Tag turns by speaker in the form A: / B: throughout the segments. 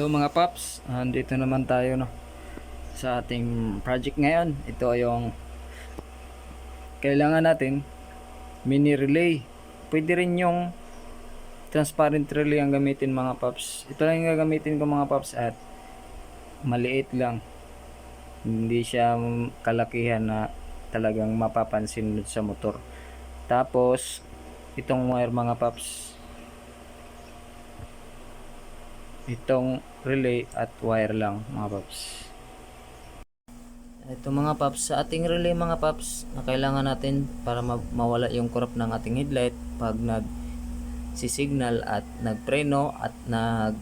A: Hello mga paps, andito naman tayo no sa ating project ngayon. Ito yung kailangan natin mini relay. Pwede rin yung transparent relay ang gamitin mga paps. Ito lang yung gagamitin ko mga paps at maliit lang. Hindi siya kalakihan na talagang mapapansin sa motor. Tapos itong wire mga paps itong relay at wire lang mga paps. Ito mga paps sa ating relay mga paps na kailangan natin para ma- mawala yung corrupt ng ating headlight pag nag signal at nagpreno at nag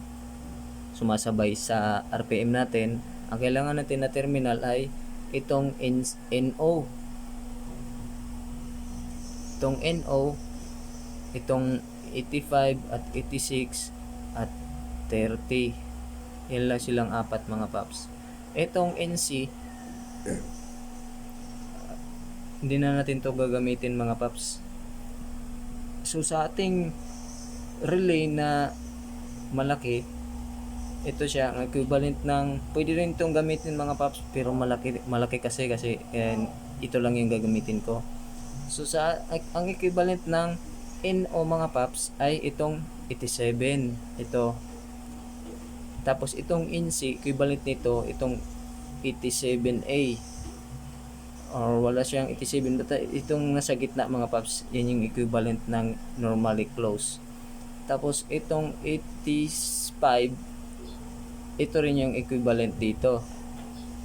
A: sumasabay sa RPM natin ang kailangan natin na terminal ay itong NO itong NO itong 85 at 86 at 30 yan lang silang apat mga paps. Itong NC hindi na natin to gagamitin mga paps. So sa ating relay na malaki ito siya ang equivalent ng pwede rin itong gamitin mga paps pero malaki malaki kasi kasi eh, ito lang yung gagamitin ko. So sa ang equivalent ng NO mga paps ay itong 87 ito tapos itong INSI equivalent nito itong 87A or wala siyang 87 basta itong nasa gitna mga paps yan yung equivalent ng normally close. Tapos itong 85 ito rin yung equivalent dito.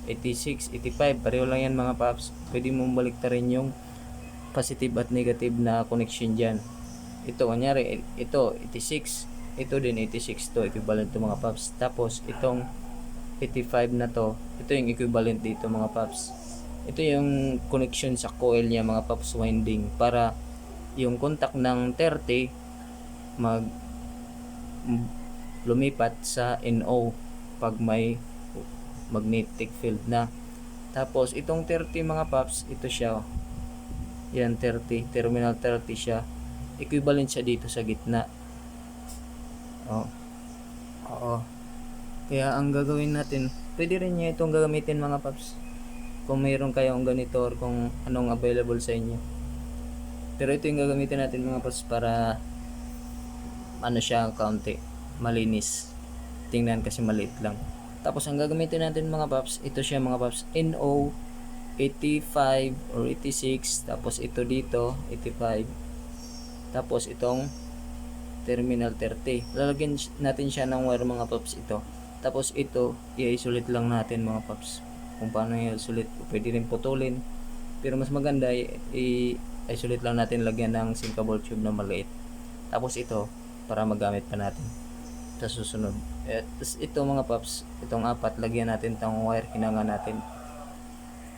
A: 86, 85 pareho lang yan mga paps. Pwede mong baliktarin yung positive at negative na connection dyan. Ito kunyari ito 86 ito din 86 to equivalent to mga paps tapos itong 85 na to ito yung equivalent dito mga paps ito yung connection sa coil niya mga paps winding. Para yung contact ng 30 mag lumipat sa NO pag may magnetic field na. Tapos itong 30 mga paps ito siya oh. yan 30 terminal 30 siya. Equivalent siya dito sa gitna oh oo. Kaya ang gagawin natin pwede rin niya itong gagamitin mga paps kung mayroon kayong ganito or kung anong available sa inyo. Pero ito yung gagamitin natin mga paps para ano siya kaunti malinis. Tingnan kasi maliit lang. Tapos ang gagamitin natin mga paps ito siya mga paps NO 85 or 86 tapos ito dito 85 tapos itong terminal 30 lalagyan natin siya ng wire mga paps ito. Tapos ito i-isolate lang natin mga paps kung paano i-isolate pwede rin putulin. Pero mas maganda i-isolate lang natin lagyan ng sinkable tube na maliit. Tapos ito para magamit pa natin sa susunod. At tas ito mga paps itong apat lagyan natin tong wire hinangan natin.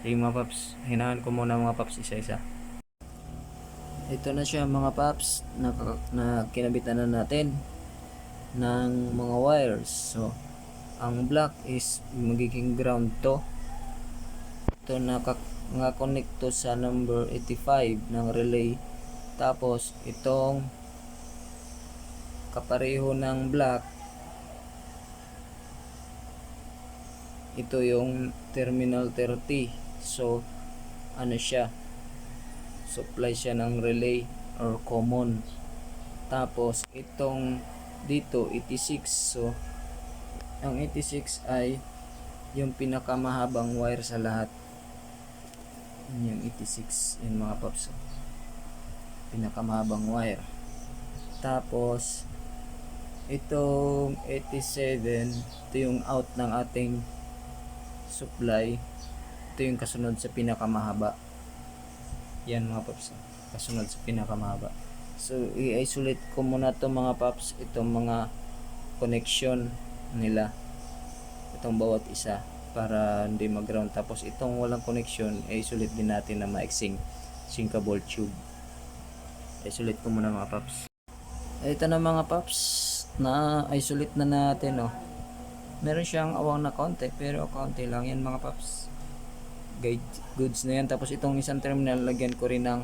A: Sige mga paps hinangan ko muna mga paps isa-isa ito na siya mga paps. Na, na kinabitan na natin ng mga wires. So ang black is magiging ground to. Ito naka nga connect to sa number 85 ng relay. Tapos itong kapareho ng black ito yung terminal 30 so ano siya supply siya ng relay or common. Tapos itong dito 86 so ang 86 ay yung pinakamahabang wire sa lahat. Yun yung 86 yun mga paps. Pinakamahabang wire. Tapos itong 87 ito yung out ng ating supply. Ito yung kasunod sa pinakamahaba yan mga paps. Kasunod sa pinakamahaba. So i-isolate ko muna to mga paps itong mga connection nila. Itong bawat isa para hindi mag-ground. Tapos itong walang connection i-isolate din natin na maiksing sinkable tube. Isolate ko muna mga paps. Ito na mga paps na isolate na natin oh. Meron siyang awang na konti pero konti lang. Yan mga paps goods na yan tapos itong isang terminal lagyan ko rin ng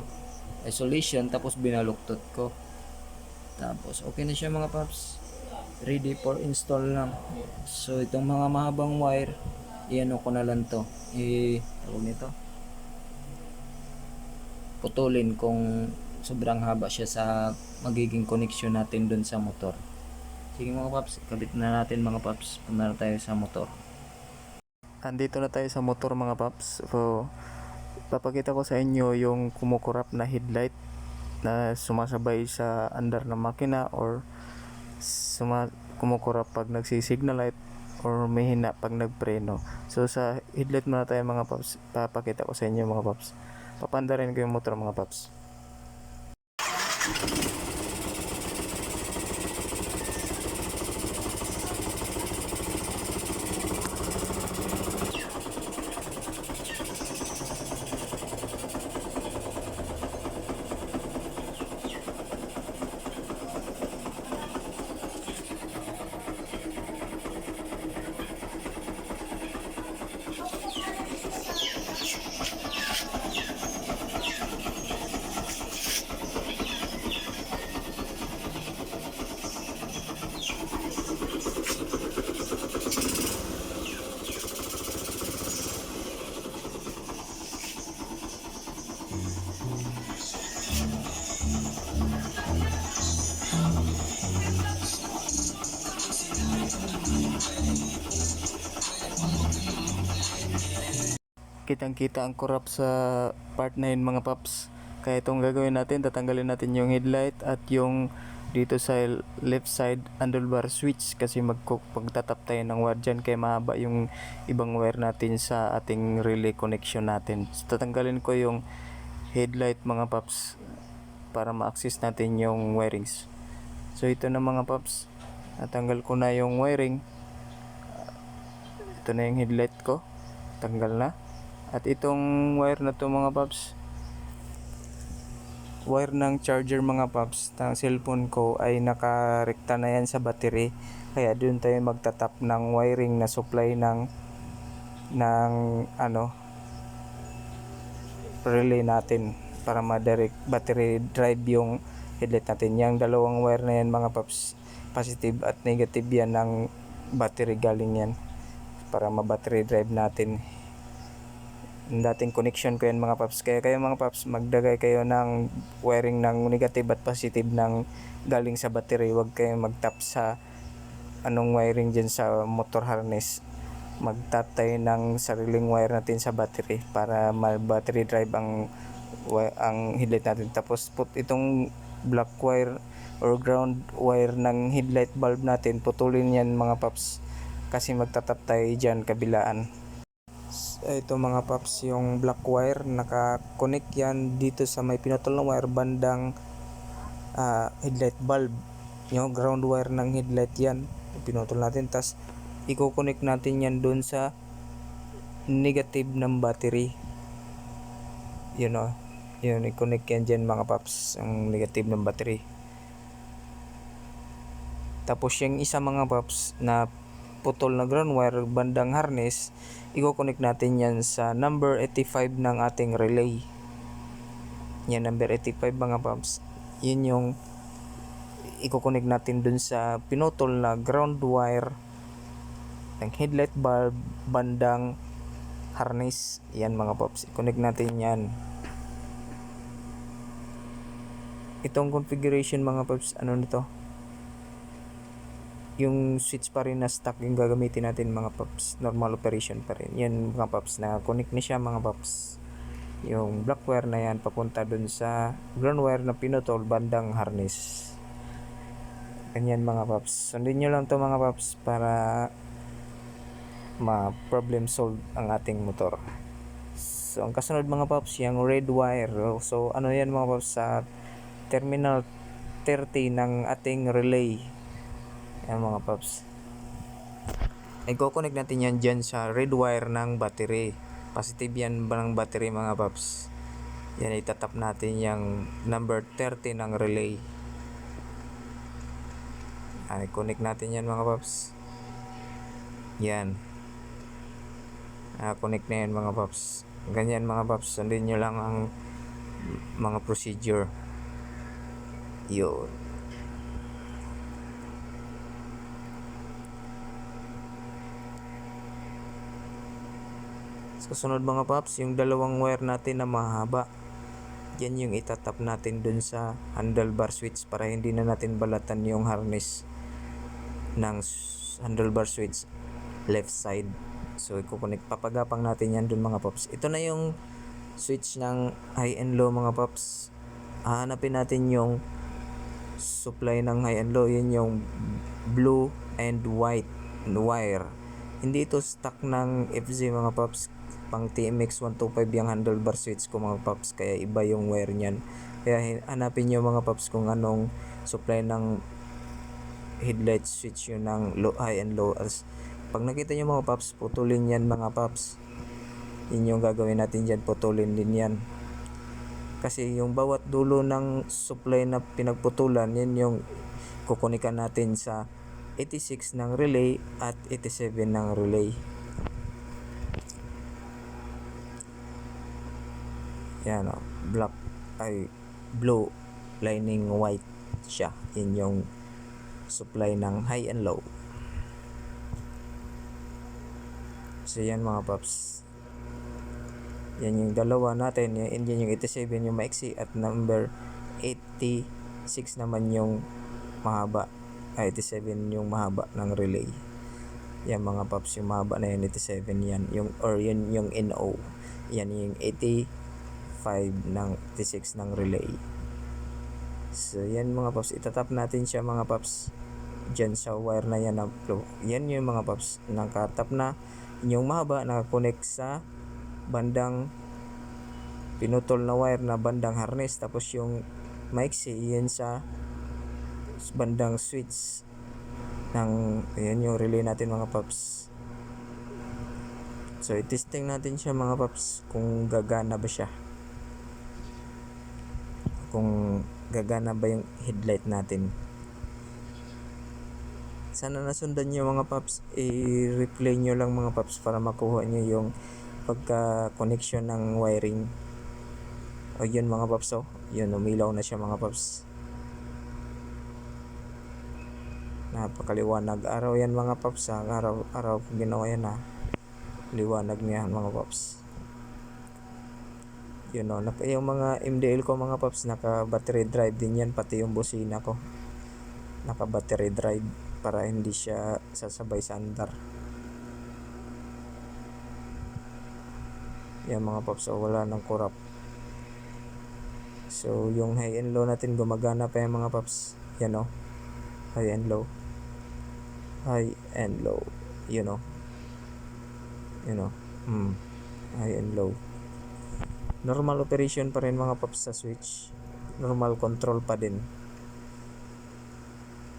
A: isolation tapos binaluktot ko tapos okay na siya mga paps ready for install lang. So itong mga mahabang wire, iano ko na lang to. I tawag nito. Putulin kung sobrang haba siya sa magiging connection natin dun sa motor. Sige mga paps, kabit na natin mga paps. Punta na tayo sa motor.
B: Andito na tayo sa motor mga paps. So, papakita ko sa inyo yung kumukurap na headlight na sumasabay sa andar ng makina or suma kumukurap pag nagsisignal light or may hina pag nagpreno. So sa headlight muna tayo mga paps. Papakita ko sa inyo mga paps. Papanda rin ko yung motor mga paps. Kitang kita ang corrupt sa part na yun mga paps. Kaya itong gagawin natin tatanggalin natin yung headlight at yung dito sa left side handlebar switch kasi magko pagtatap tayo ng wire dyan. Kaya mahaba yung ibang wire natin sa ating relay connection natin. So, tatanggalin ko yung headlight mga paps para ma-access natin yung wirings. So ito na mga paps. Natanggal ko na yung wiring. Ito na yung headlight ko. Tanggal na at itong wire na to mga paps, wire ng charger mga paps ng cellphone ko ay nakarekta na yan sa battery. Kaya doon tayo magtatap ng wiring na supply ng ng ano relay natin para ma-direct battery drive yung headlight natin. Yung dalawang wire na yan mga paps, positive at negative yan ng battery galing yan para ma-battery drive natin dating connection ko yan mga paps. Kaya kayo mga paps magdagay kayo ng wiring ng negative at positive ng galing sa battery. Wag kayo magtap sa anong wiring dyan sa motor harness. Magtap tayo ng sariling wire natin sa battery para ma-battery drive ang ang headlight natin. Tapos put itong black wire or ground wire ng headlight bulb natin. Putulin yan mga paps kasi magtatap tayo dyan kabilaan ito mga paps yung black wire. Naka-connect yan dito sa may pinutol na wire bandang ah, headlight bulb. Yung ground wire ng headlight yan. Pinutol natin. Tas i-connect natin yan doon sa negative ng battery. Yun o yun i-connect yan dyan mga paps ang negative ng battery. Tapos yung isa mga paps na putol na ground wire bandang harness i-connect natin yan sa number 85 ng ating relay. Yan number 85 mga paps. Yun yung i-connect natin dun sa pinutol na ground wire ng headlight bulb bandang harness. Yan mga paps i-connect natin yan. Itong configuration mga paps ano nito yung switch pa rin na stock yung gagamitin natin mga paps normal operation pa rin. Yan mga paps na connect na siya mga paps yung black wire na yan papunta dun sa ground wire na pinutol bandang harness. Ganyan mga paps sundin nyo lang to mga paps para ma problem solve ang ating motor. So ang kasunod mga paps yung red wire. So ano yan mga paps sa terminal 30 ng ating relay Ayan mga paps. I-connect natin yan dyan sa red wire ng battery. Positive yan ba ng battery mga paps. Yan itatap natin yung number 30 ng relay. Ay, connect natin yan mga paps. Yan. Ah, connect na yan mga paps. Ganyan mga paps. Sundin nyo lang ang mga procedure. Yun. Susunod mga paps, yung dalawang wire natin na mahaba. Yan yung itatap natin dun sa handlebar switch para hindi na natin balatan yung harness ng handlebar switch left side. So ikukunik papagapang natin yan dun mga paps. Ito na yung switch ng high and low mga paps. Hahanapin natin yung supply ng high and low. Yun yung blue and white wire. Hindi ito stock ng FZ mga paps. Pang TMX 125 yung handlebar switch ko mga paps. Kaya iba yung wire niyan. Kaya hanapin nyo mga paps kung anong supply ng headlight switch yun ng low, high and low. As, pag nakita nyo mga paps, putulin yan mga paps. Yun yung gagawin natin dyan, putulin din yan. Kasi yung bawat dulo ng supply na pinagputulan, yan yung kukunikan natin sa 86 ng relay at 87 ng relay. Yan o, black ay blue lining white siya. Yan yung supply ng high and low. So yan mga paps. Yan yung dalawa natin. Yan, yan yung 87 yung maiksi at number 86 naman yung mahaba. Ay, 87 yung mahaba ng relay. Yan mga paps, yung mahaba na yan, 87 yan. Yung, or yun yung NO. Yan yung 85 ng 86 ng relay. So, yan mga paps. Itatap natin siya mga paps. Diyan sa wire na yan na flow. Yan yung mga paps. Nakatap na. Yung mahaba nakakonect sa bandang pinutol na wire na bandang harness. Tapos yung maiksi yan sa bandang switch ng ayan yung relay natin mga paps. So, i-testing natin siya mga paps kung gagana ba siya. Kung gagana ba yung headlight natin. Sana nasundan nyo mga paps. I-replay nyo lang mga paps para makuha nyo yung pagka-connection ng wiring. O yun mga paps oh. Yun, umilaw na siya mga paps. Napakaliwanag. Araw yan mga paps ha. Araw, araw ginawa yan ha. Liwanag niya mga paps. Yun o. Naka, yung mga MDL ko mga paps, naka battery drive din yan. Pati yung busina ko. Naka battery drive para hindi siya sasabay sa andar. Yan mga paps. So, wala nang kurap. So, yung high and low natin gumagana pa yung mga paps. Yan o. High and low high and low you know you know mm, high and low normal operation pa rin mga paps sa switch. Normal control pa din.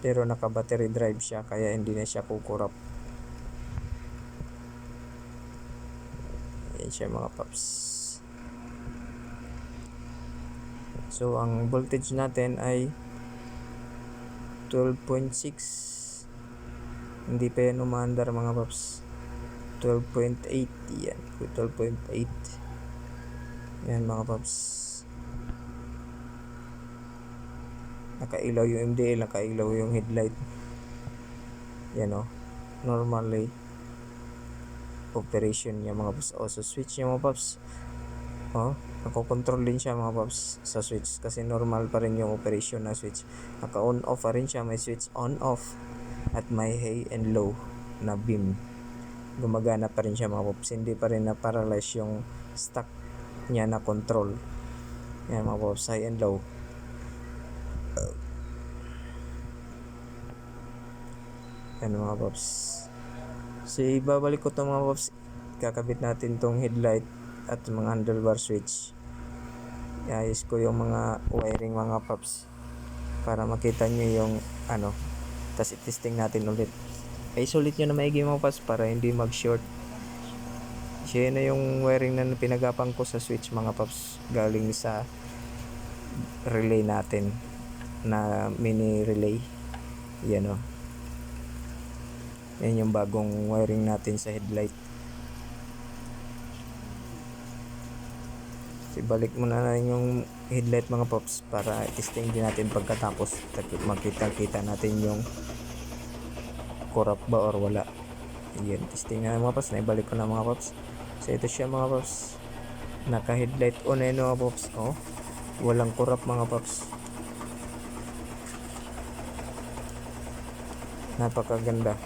B: Pero naka battery drive siya kaya hindi na siya kukurap. Yan siya mga paps so ang voltage natin ay 12.6 hindi pa yan umaandar mga paps 12.8 yan. 12.8 yan mga paps. Nakailaw yung MDL nakailaw yung headlight. Yan o normally operation niya mga paps. O so switch niya mga paps. Oh nakokontrol din siya mga paps sa switch. Kasi normal pa rin yung operation na switch. Naka on off pa rin siya. May switch on off at may high and low na beam. Gumagana pa rin siya mga pops hindi pa rin na paralyze yung stock niya na control. Yan mga pops high and low. Yan mga pops so ibabalik ko to mga pops kakabit natin tong headlight at mga handlebar switch. Iayos ko yung mga wiring mga pops para makita nyo yung ano tapos i-testing natin ulit. Sulit nyo na maigi mga paps para hindi mag short siya na yung wiring na pinagapang ko sa switch mga paps galing sa relay natin na mini relay. Yan o yan yung bagong wiring natin sa headlight. Ibalik muna na yung headlight mga pops para testing din natin pagkatapos. Makita kita natin yung kurap ba or wala. Yan testing na mga pops naibalik ko na mga pops So ito siya mga paps. Naka headlight on na yun mga paps. Oh. Walang kurap mga paps. Napakaganda.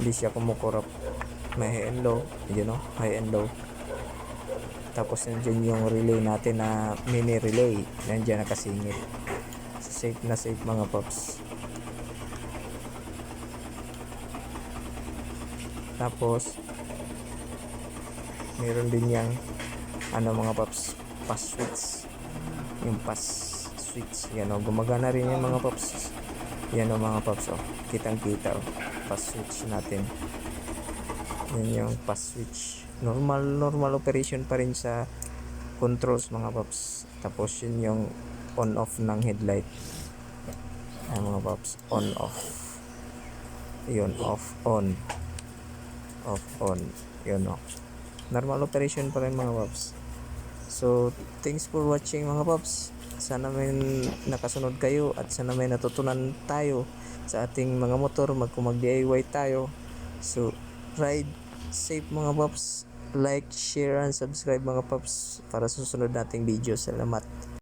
B: Hindi siya kumukurap. May high and low. You know, high and low. Tapos nandiyan yung relay natin na mini relay. Nandiyan nakasingit. So, safe na safe mga paps. Tapos, meron din yang ano mga paps, pass switch. Yung pass switch. Yan o, gumagana rin yung mga paps. Yan o mga paps o. Kitang kita o. Pass switch natin. Yan yung pass switch. Normal, normal operation pa rin sa controls mga paps. Tapos yun yung on off ng headlight. Ayan mga paps. On off. Yun, off, on off on yun o normal operation pa rin mga paps. So thanks for watching mga paps. Sana may nakasunod kayo at sana may natutunan tayo sa ating mga motor. Mag kung mag DIY tayo. So ride safe mga paps. Like, share, and subscribe mga paps para susunod nating video. Salamat